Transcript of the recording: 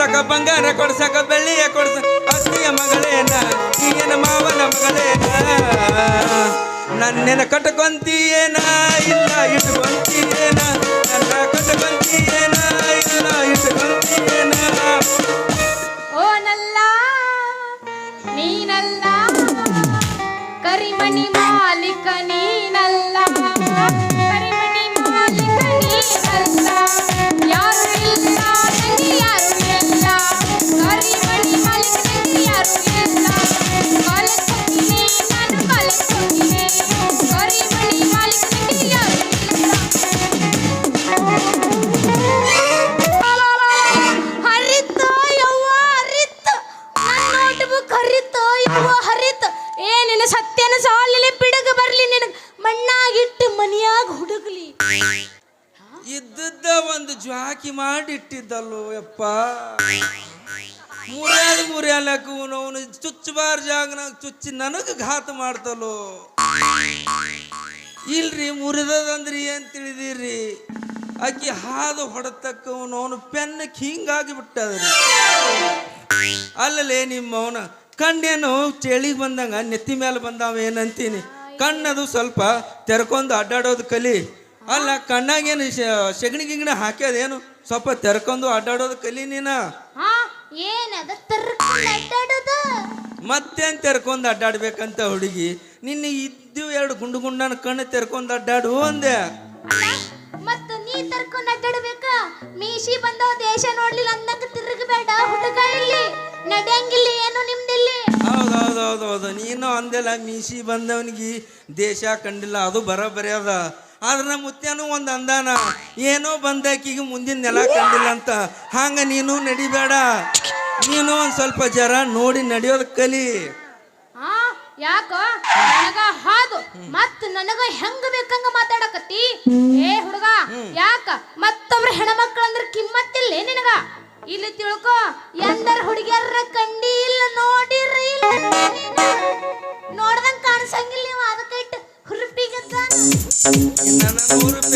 ಕೊಡ್ಸಕ ಬಂಗಾರ, ಕೊಡ್ಸಕ ಬೆಳ್ಳಿಯ ಕೊಡ್ಸ, ಅತ್ತಿಯ ಮಗಳೇನ, ಈಗಿನ ಮಾವನ ಮಗಳೇನ? ನನ್ನೆನ ಕಟ್ಕೊಂತೀಯೇನ, ಇಲ್ಲ ಇಟ್ಕೊಂತೀಯೇನ? ನನ್ನ ಕಟ್ಕೊಂತೀಯೇನ, ಇಲ್ಲ ಇಟ್ಕೊಂತೀಯೇನ? ಓ ನಲ್ಲ, ನೀನಲ್ಲ, ಕರಿಮಣಿ ಮಾಲೀಕ ನಿನ್ನ ಸತ್ಯನ ಪಿಡಗ ಬರ್ಲಿ ನಿನಗ ಮಣ್ಣಾಗಿಟ್ಟು ಮನಿಯಾಗ ಹುಡುಗ್ಲಿ. ಇದ್ದದ್ದ ಒಂದು ಜ್ವಾಕಿ ಮಾಡಿಟ್ಟಿದ್ದಲ್ಲೋ ಯಪ್ಪ. ಮೂರ್ಯಾದ ಮೂರ್ಯಾಲಕ್ಕೂ ಅವನು ಚುಚ್ಚಬಾರ ಜಾಗನಾಗ ಚುಚ್ಚಿ ನನಗೆ ಘಾತ ಮಾಡ್ತಲ್ಲೋ. ಇಲ್ರಿ, ಮುರಿದದಂದ್ರಿ ಏನ್ ತಿಳಿದಿರಿ? ಆಕಿ ಹಾದು ಹೊಡೆತಕ್ಕವನು, ಅವನು ಪೆನ್ನಕ್ಕೆ ಹಿಂಗಾಗಿ ಬಿಟ್ಟದ್ರಿ ಅಲ್ಲಲೇ ನಿಮ್ಮ ಅವನ ಕಣ್ಣೇನು ಚಳಿಗೆ ಬಂದಂಗ ನೆತ್ತಿ ಮೇಲೆ ಬಂದಾವ ಏನಂತೀನಿ. ಕಣ್ಣದು ಸ್ವಲ್ಪ ತೆರ್ಕೊಂಡು ಅಡ್ಡಾಡೋದು ಕಲಿ. ಅಲ್ಲ ಕಣ್ಣಾಗೇನು ಸೆಗಣಿ ಗಿಗಣಿ ಹಾಕ್ಯದೇನು? ಸ್ವಲ್ಪ ತೆರ್ಕೊಂಡು ಅಡ್ಡಾಡೋದು ಕಲಿ ನೀನ. ಮತ್ತೇನ್ ತೆರ್ಕೊಂಡು ಅಡ್ಡಾಡ್ಬೇಕಂತ ಹುಡುಗಿ? ನಿನ್ನ ಇದ್ದು ಎರಡು ಗುಂಡು ಗುಂಡನ ಕಣ್ಣು ತೆರ್ಕೊಂಡು ಅಡ್ಡಾಡು ಅಂದೆ. ಮತ್ತು ನೀ ತರ್ಕೊಂಡು ಅಡ್ಡಾಡ್ಬೇಕ? ಮೀಸಿ ಬಂದ ದೇಶ ನೋಡ್ಲಿಲ್ಲ ಅಂದಂಗ ತಿರುಗಬೇಡ ಹುಡುಗ ಇಲ್ಲಿ. ನಡೆಯಂಗಿಲ್ಲ. ಹೌದು ಹೌದು. ನೀನು ಅಂದೆಲ್ಲ ಮೀಸಿ ಬಂದವನಿಗೆ ದೇಶ ಕಂಡಿಲ್ಲ, ಅದು ಬರೋಬ್ಬರಿ ಅದ. ಆದ್ರೆ ನಮ್ಮ ಮುತ್ಯಾನು ಒಂದು ಅಂದಾನ, ಏನೋ ಬಂದಾಕಿಗೆ ಮುಂದಿನ ನೆಲ ಕಂಡಿಲ್ಲ ಅಂತ. ಹಾಂಗ ನೀನು ನಡಿಬೇಡ. ನೀನು ಒಂದ್ ಸ್ವಲ್ಪ ಜರ ನೋಡಿ ನಡೆಯೋದು ಕಲಿ. ಆ, ಯಾಕ? ನನಗ ಹಾದು. ಮತ್ ನನಗ ಹೆಂಗ ಬೇಕಂಗ ಮಾತಾಡಕತ್ತಿ? ಏ ಹುಡುಗ, ಯಾಕ? ಮತ್ತೊಬ್ರ ಹೆಣ್ಮಕ್ಳು ಅಂದ್ರೆ ಕಿಮ್ಮತ್ತಿಲ್ಲ ನಿನಗ? ಇಲ್ಲಿ ತಿಳ್ಕೊ, ಎಂದರ ಹುಡುಗಿಯರ ಕಂಡಿ ಕಾಣಿಸಂಗಿಲ್ಲ ನೀವು ಅದಕ್ಕೆ ನೂರು